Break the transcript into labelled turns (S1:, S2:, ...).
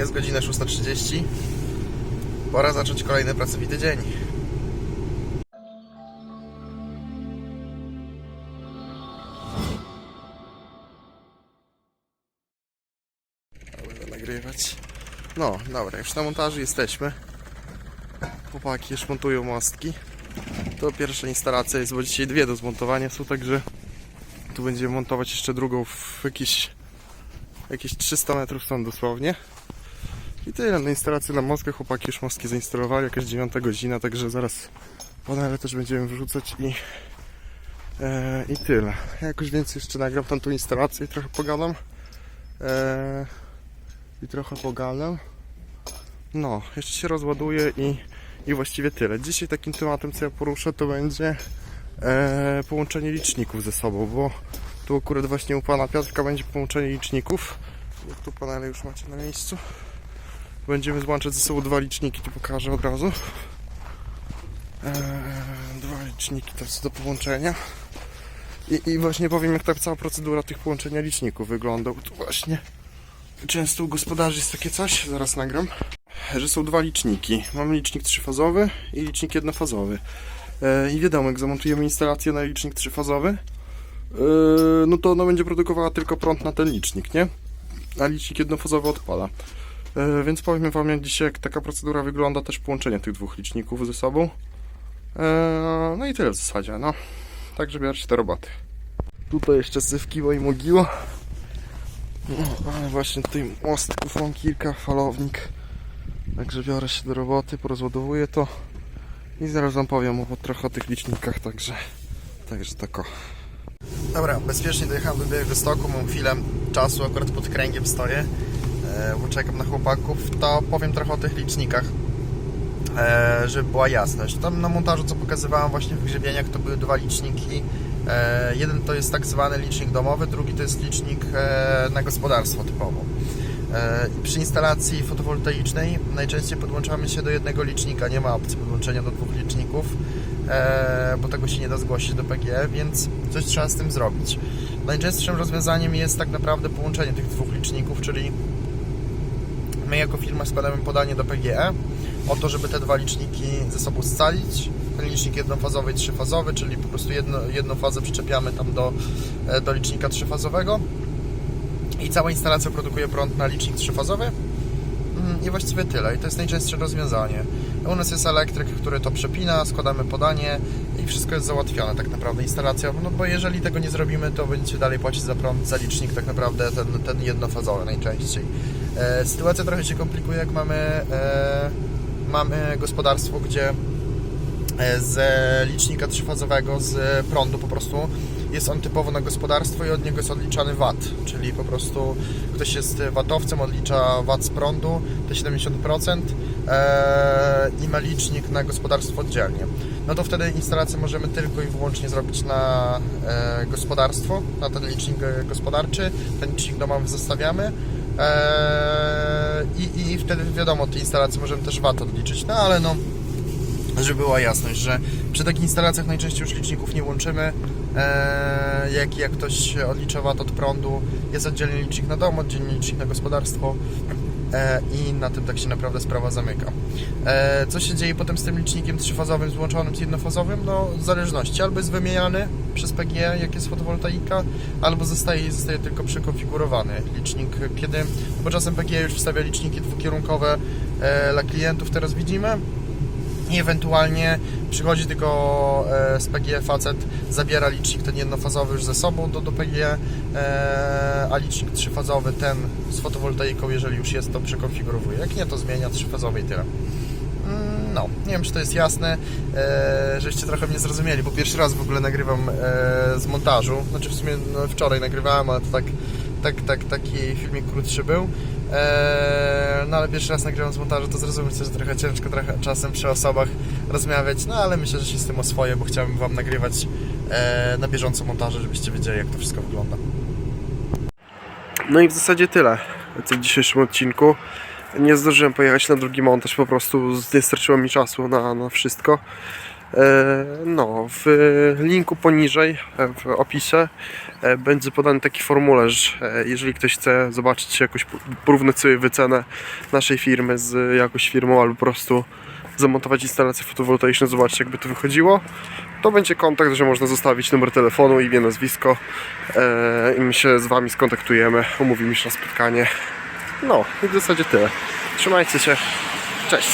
S1: Jest godzina 6.30. Pora zacząć kolejny pracowity dzień. Będę nagrywać. No, dobra, już na montażu jesteśmy. Chłopaki już montują mostki. To pierwsza instalacja jest, bo dzisiaj dwie do zmontowania są, także tu będziemy montować jeszcze drugą w jakieś, jakieś 300 metrów stąd dosłownie. I tyle, no instalacje na mostkach, chłopaki już mostki zainstalowali, jakaś 9 godzina, także zaraz panele też będziemy wrzucać i, e, i tyle. Ja jakoś więcej jeszcze nagram tą instalację i trochę pogadam. E, I trochę pogadam. No, jeszcze się rozładuję i, i właściwie tyle. Dzisiaj takim tematem, co ja poruszę, to będzie e, połączenie liczników ze sobą, bo tu akurat właśnie u pana Piotrka będzie połączenie liczników. Tu panele już macie na miejscu. Będziemy złączać ze sobą dwa liczniki, tu pokażę od razu. E, dwa liczniki to jest do połączenia. I, I właśnie powiem, jak ta cała procedura tych połączenia liczników wygląda. Tu właśnie często u gospodarzy jest takie coś, zaraz nagram, że są dwa liczniki. Mamy licznik trzyfazowy i licznik jednofazowy. E, I wiadomo, jak zamontujemy instalację na licznik trzyfazowy, e, no to ona będzie produkowała tylko prąd na ten licznik, nie? A licznik jednofazowy odpala. E, Więc powiem Wam dzisiaj, jak taka procedura wygląda, też połączenie tych dwóch liczników ze sobą. E, No i tyle w zasadzie, no. Także się do roboty. Tutaj jeszcze zywkiło i mogiło. No, właśnie tutaj mostków mam kilka, falownik. Także biorę się do roboty, porozładowuję to i zaraz wam powiem o, trochę o tych licznikach, także, także tako. Dobra, bezpiecznie dojechałem do Białegostoku, mam chwilę czasu, akurat pod kręgiem stoję, bo czekam na chłopaków, to powiem trochę o tych licznikach, e, żeby była jasność. Tam na montażu, co pokazywałem właśnie w grzebieniach, to były dwa liczniki. E, jeden to jest tak zwany licznik domowy, drugi to jest licznik na gospodarstwo typowo. Przy instalacji fotowoltaicznej najczęściej podłączamy się do jednego licznika, nie ma opcji podłączenia do dwóch liczników, bo tego się nie da zgłosić do PGE, więc coś trzeba z tym zrobić. Najczęstszym rozwiązaniem jest tak naprawdę połączenie tych dwóch liczników, czyli my jako firma składamy podanie do PGE o to, żeby te dwa liczniki ze sobą scalić. Ten licznik jednofazowy i trzyfazowy, czyli po prostu jedno, jedną fazę przyczepiamy tam do, e, do licznika trzyfazowego i cała instalacja produkuje prąd na licznik trzyfazowy Mm, i właściwie tyle. I to jest najczęstsze rozwiązanie. U nas jest elektryk, który to przepina, składamy podanie i wszystko jest załatwione tak naprawdę instalacja, no bo jeżeli tego nie zrobimy, to będziecie dalej płacić za prąd, za licznik tak naprawdę ten, ten jednofazowy najczęściej. E, sytuacja trochę się komplikuje, jak mamy, e, mamy gospodarstwo, gdzie e, z licznika trzyfazowego, z prądu po prostu jest on typowo na gospodarstwo i od niego jest odliczany VAT, czyli po prostu ktoś jest watowcem, odlicza VAT z prądu, te 70% e, i ma licznik na gospodarstwo oddzielnie. No to wtedy instalację możemy tylko i wyłącznie zrobić na e, gospodarstwo, na ten licznik e, gospodarczy, ten licznik domowy zostawiamy e, i, i wtedy wiadomo, te instalacje możemy też VAT odliczyć, no ale no żeby była jasność, że przy takich instalacjach najczęściej już liczników nie łączymy. Jak, jak ktoś odlicza VAT od prądu, jest oddzielny licznik na dom, oddzielny licznik na gospodarstwo i na tym tak się naprawdę sprawa zamyka. Eee, co się dzieje potem z tym licznikiem trzyfazowym złączonym z jednofazowym? No w zależności, albo jest wymieniany przez PGE, jak jest fotowoltaika, albo zostaje, zostaje tylko przekonfigurowany licznik, kiedy, bo czasem PGE już wstawia liczniki dwukierunkowe eee, dla klientów, teraz widzimy, i ewentualnie przychodzi tylko e, z PGE facet, zabiera licznik ten jednofazowy już ze sobą do, do PGE, a licznik trzyfazowy ten z fotowoltaiką, jeżeli już jest, to przekonfigurowuje. Jak nie, to zmienia trzyfazowy i tyle. Mm, No, nie wiem czy to jest jasne, e, żeście trochę mnie zrozumieli, bo pierwszy raz w ogóle nagrywam e, z montażu, znaczy w sumie no, wczoraj nagrywałem, ale to tak, tak, tak, taki filmik krótszy był. Eee, no ale pierwszy raz nagrywam z montażu, to zrozumieć, że trochę ciężko trochę czasem przy osobach rozmawiać, no ale myślę, że się z tym oswoję, bo chciałbym Wam nagrywać e, na bieżąco montaże, żebyście wiedzieli, jak to wszystko wygląda. No i w zasadzie tyle w tym dzisiejszym odcinku. Nie zdążyłem pojechać na drugi montaż, po prostu nie starczyło mi czasu na, na wszystko. E, No, w linku poniżej, e, w opisie e, będzie podany taki formularz. Jeżeli ktoś chce zobaczyć jakoś, porównać sobie wycenę naszej firmy z jakąś firmą albo po prostu zamontować instalację fotowoltaiczną, zobaczyć jakby to wychodziło, to będzie kontakt, że można zostawić numer telefonu, imię, nazwisko i my się z Wami skontaktujemy, umówimy się na spotkanie. No i w zasadzie tyle. Trzymajcie się. Cześć.